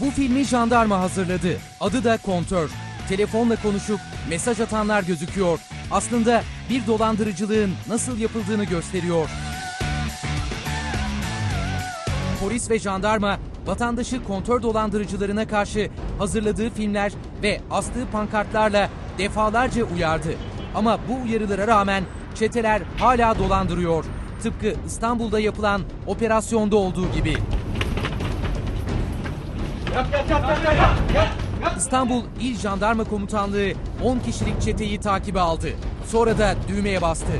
Bu filmi jandarma hazırladı. Adı da Kontör. Telefonla konuşup mesaj atanlar gözüküyor. Aslında bir dolandırıcılığın nasıl yapıldığını gösteriyor. Polis ve jandarma vatandaşı kontör dolandırıcılarına karşı hazırladığı filmler ve astığı pankartlarla defalarca uyardı. Ama bu uyarılara rağmen çeteler hala dolandırıyor. Tıpkı İstanbul'da yapılan operasyonda olduğu gibi. İstanbul İl Jandarma Komutanlığı 10 kişilik çeteyi takibe aldı. Sonra da düğmeye bastı.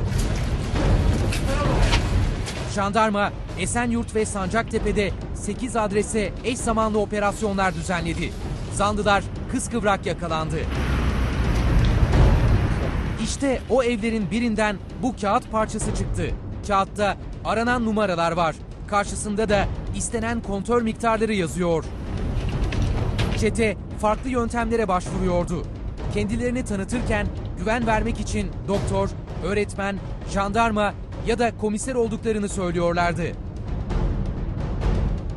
Jandarma Esenyurt ve Sancaktepe'de 8 adrese eş zamanlı operasyonlar düzenledi. Zanlılar kıskıvrak yakalandı. İşte o evlerin birinden bu kağıt parçası çıktı. Kağıtta aranan numaralar var. Karşısında da istenen kontör miktarları yazıyor. Çete farklı yöntemlere başvuruyordu. Kendilerini tanıtırken güven vermek için doktor, öğretmen, jandarma ya da komiser olduklarını söylüyorlardı.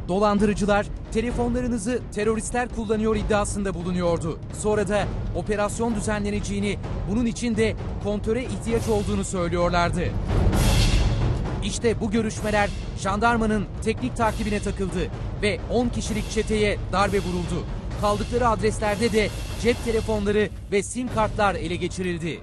Dolandırıcılar telefonlarınızı teröristler kullanıyor iddiasında bulunuyordu. Sonra da operasyon düzenleneceğini, bunun için de kontöre ihtiyaç olduğunu söylüyorlardı. İşte bu görüşmeler jandarmanın teknik takibine takıldı ve 10 kişilik çeteye darbe vuruldu. Kaldıkları adreslerde de cep telefonları ve sim kartlar ele geçirildi.